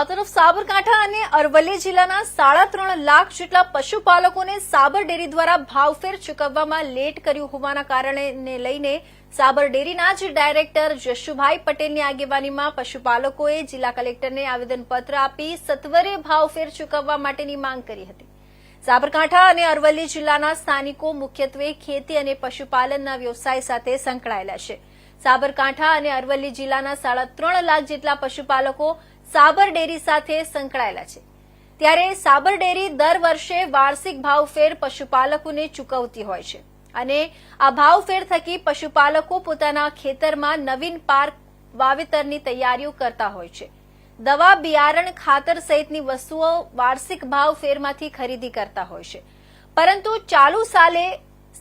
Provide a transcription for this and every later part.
આ તરફ સાબરકાંઠા અને અરવલ્લી જિલ્લાના સાડા ત્રણ લાખ જેટલા પશુપાલકોને સાબર ડેરી દ્વારા ભાવફેર ચૂકવવામાં લેટ કર્યું હોવાના કારણે લઈને સાબર ડેરીના જ ડાયરેક્ટર જશુભાઈ પટેલની આગેવાનીમાં પશુપાલકોએ જિલ્લા કલેક્ટરને આવેદનપત્ર આપી સત્વરે ભાવફેર ચૂકવવા માટેની માંગ કરી હતી. સાબરકાંઠા અને અરવલ્લી જિલ્લાના સ્થાનિકો મુખ્યત્વે ખેતી અને પશુપાલનના વ્યવસાય સાથે સંકળાયેલા છે. સાબરકાંઠા અને અરવલ્લી જિલ્લાના સાડા ત્રણ લાખ જેટલા પશુપાલકો સાબર ડેરી સાથે સંકળાયેલા છે. ત્યારે સાબર ડેરી દર વર્ષે વાર્ષિક ભાવફેર પશુપાલકોને ચૂકવતી હોય છે અને આ ભાવફેર થકી પશુપાલકો પોતાના ખેતરમાં નવીન પાર્ક વાવેતરની તૈયારીઓ કરતા હોય છે. દવા બિયારણ ખાતર સહિતની વસ્તુઓ વાર્ષિક ભાવફેરમાંથી ખરીદી કરતા હોય છે. પરંતુ ચાલુ સાલે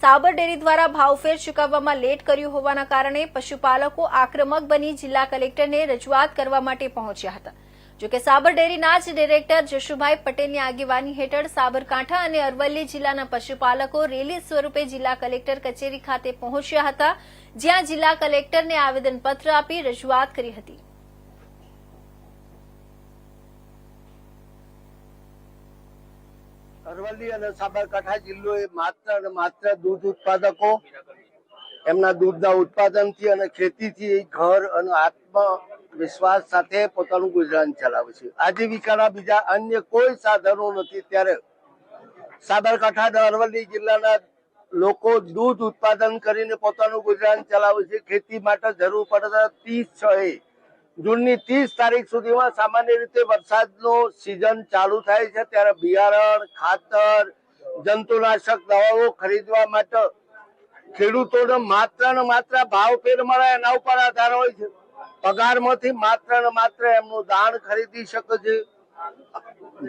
સાબર ડેરી દ્વારા ભાવફેર ચૂકવવામાં લેટ કર્યું હોવાના કારણે પશુપાલકો આક્રમક બની જિલ્લા કલેક્ટરને રજૂઆત કરવા માટે પહોંચ્યા હતા. જોકે સાબર ડેરીના જ ડિરેક્ટર જશુભાઈ પટેલની આગેવાની હેઠળ સાબરકાંઠા અને અરવલ્લી જિલ્લાના પશુપાલકો રેલી સ્વરૂપે જિલ્લા કલેક્ટર કચેરી ખાતે પહોંચ્યા હતા, જ્યાં જિલ્લા કલેક્ટરને આવેદનપત્ર આપી રજૂઆત કરી હતી. અરવલ્લી અને સાબરકાંઠા જિલ્લો એ માત્ર અને માત્ર દૂધ ઉત્પાદકો, એમના દૂધના ઉત્પાદનથી અને ખેતીથી ઘર અને આત્મવિશ્વાસ સાથે પોતાનું ગુજરાન ચલાવે છે. આજીવિકાના બીજા અન્ય કોઈ સાધનો નથી. ત્યારે સાબરકાંઠા અરવલ્લી જિલ્લાના લોકો દૂધ ઉત્પાદન કરીને પોતાનું ગુજરાન ચલાવે છે. ખેતી માટે જરૂર પડતા ત્રીસ છ જૂનની ત્રીસ તારીખ સુધીમાં સામાન્ય રીતે વરસાદનો સિઝન ચાલુ થાય છે. ત્યારે બિયારણ, ખાતર, જંતુનાશક દવાઓ ખરીદવા માટે ખેડૂતોને માત્ર ને માત્ર ભાવ ફેર મળે એના ઉપર આધાર હોય છે. પગારમાંથી માત્ર ને માત્ર એમનું દાણ ખરીદી શકે છે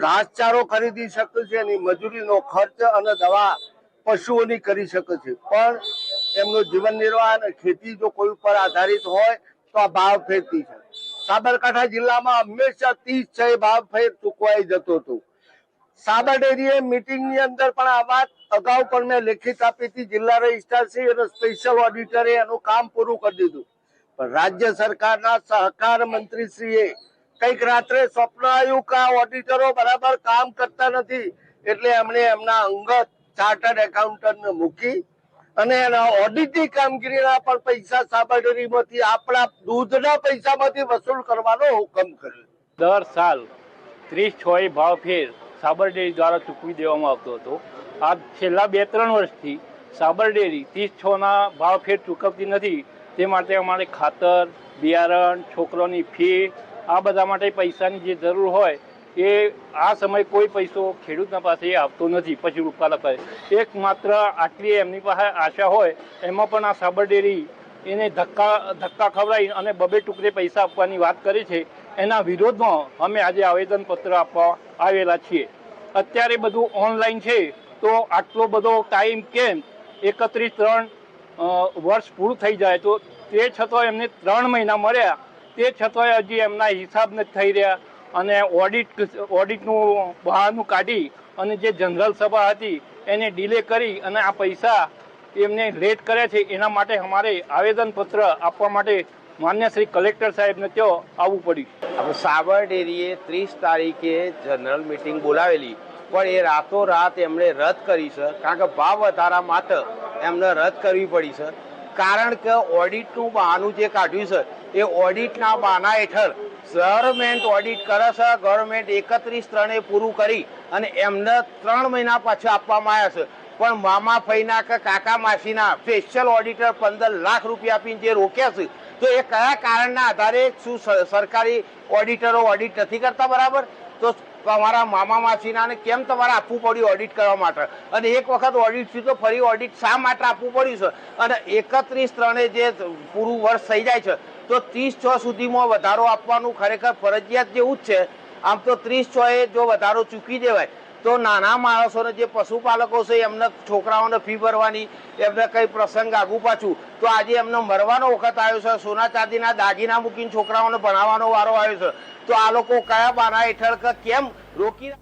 ઘાસચારો ખરીદી શકે છે એની મજૂરીનો ખર્ચ અને દવા પશુઓની કરી શકે છે પણ એમનું જીવન નિર્વાહ અને ખેતી જો કોઈ ઉપર આધારિત હોય, તો આ ભાવ ફેરતી છે. સાબરકાંઠા જિલ્લામાં હંમેશા ત્રીસ છ ભાવ ફેર ચૂકવાઈ જતો હતો. સાબર ડેરીએ મીટિંગની અંદર પણ આ વાત અગાઉ પણ મેં લેખિત આપી હતી. જિલ્લા રજિસ્ટ્રાર શ્રી અને સ્પેશિયલ ઓડિટરે એનું કામ પૂરું કરી દીધું. રાજ્ય સરકારના સહકાર મંત્રી શ્રીએ કંઈક રાત્રે સ્વપ્ન આવ્યું કે ઓડિટરો બરાબર કામ કરતા નથી, એટલે એમણે એમના અંગત ચાર્ટર્ડ એકાઉન્ટન્ટને મૂકી અને એના ઓડિટની કામગીરીના પણ પૈસા સાબરડેરીમાંથી આપણા દૂધના પૈસામાંથી વસૂલ કરવાનો હુકમ કર્યો. દર સાલ ત્રીસ છ ભાવ ફેર સાબર દ્વારા ચૂકવી દેવામાં આવતો હતો. આ છેલ્લા બે ત્રણ વર્ષથી સાબર ડેરી ત્રીસ છના ભાવ ફેર ચૂકવતી નથી. તે માટે અમારે ખાતર, બિયારણ, છોકરોની ફી, આ બધા માટે પૈસાની જે જરૂર હોય, એ આ સમયે કોઈ પૈસો ખેડૂતના પાસે આવતો નથી, પછી ઉત્પાદક પાસે એકમાત્ર આટલી એમની પાસે આશા હોય, એમાં પણ આ સાબર ડેરી એને ધક્કા ધક્કા ખવડાવી અને બબે ટુકડે પૈસા આપવાની વાત કરી છે, એના વિરોધમાં અમે આજે આવેદનપત્ર આપવા આવેલા છીએ. અત્યારે બધું ઓનલાઈન છે, તો આટલો બધો ટાઈમ કેમ? એકત્રીસ ત્રણ વર્ષ પૂરું થઈ જાય તો તે છતાં એમને ત્રણ મહિના મળ્યા. તે છતાંય હજી એમના હિસાબ નથી થઈ રહ્યા. અને ઓડિટ, ઓડિટનું બહારનું કાઢી અને જે જનરલ સભા હતી એને ડિલે કરી અને આ પૈસા એમને લેટ કર્યા છે એના માટે અમારે આવેદનપત્ર આપવા માટે માન્ય શ્રી કલેક્ટર સાહેબને ત્યાં આવવું પડ્યું. આપણે સાબર ડેરીએ ત્રીસ તારીખે જનરલ મિટિંગ બોલાવેલી. પણ એ રાતોરાત એમણે રદ કરી છે કારણ કે ભાવ વધારા માટે એમને રદ કરવી પડી છે. કારણ કે ઓડિટનું બહાનું જે કાઢ્યું છે, એ ઓડિટના બહાના હેઠળ ગવર્મેન્ટ ઓડિટ કરે છે ગવર્મેન્ટ એકત્રીસ ત્રણે પૂરું કરી અને એમને ત્રણ મહિના પાછા આપવામાં આવ્યા છે. પણ મામા ફઈના કે કાકા માસીના સ્પેશિયલ ઓડિટર પંદર લાખ રૂપિયા આપીને જે રોક્યા છે, તો એ કયા કારણના આધારે શું સરકારી ઓડિટરો ઓડિટ નથી કરતા બરાબર? તો તમારા મામા માસીનાને કેમ તમારે આપવું પડ્યું ઓડિટ કરવા માટે? અને એક વખત ઓડિટ થયું તો ફરી ઓડિટ શા માટે આપવું પડ્યું છે? અને એકત્રીસ ત્રણે જે પૂરું વર્ષ થઈ જાય છે, તો ત્રીસ છ સુધીમાં વધારો આપવાનું ખરેખર ફરજિયાત જેવું જ છે. આમ તો ત્રીસ છ એ જો વધારો ચૂકી દેવાય તો નાના માણસોને જે પશુપાલકો છે, એમને છોકરાઓને ફી ભરવાની, એમને કઈ પ્રસંગ આગુ પાછું, તો આજે એમને મરવાનો વખત આવ્યો છે, સોના ચાંદીના દાગીના મૂકીને છોકરાઓને ભણાવવાનો વારો આવ્યો છે. તો આ લોકો કયા બાના હેઠળ કેમ રોકી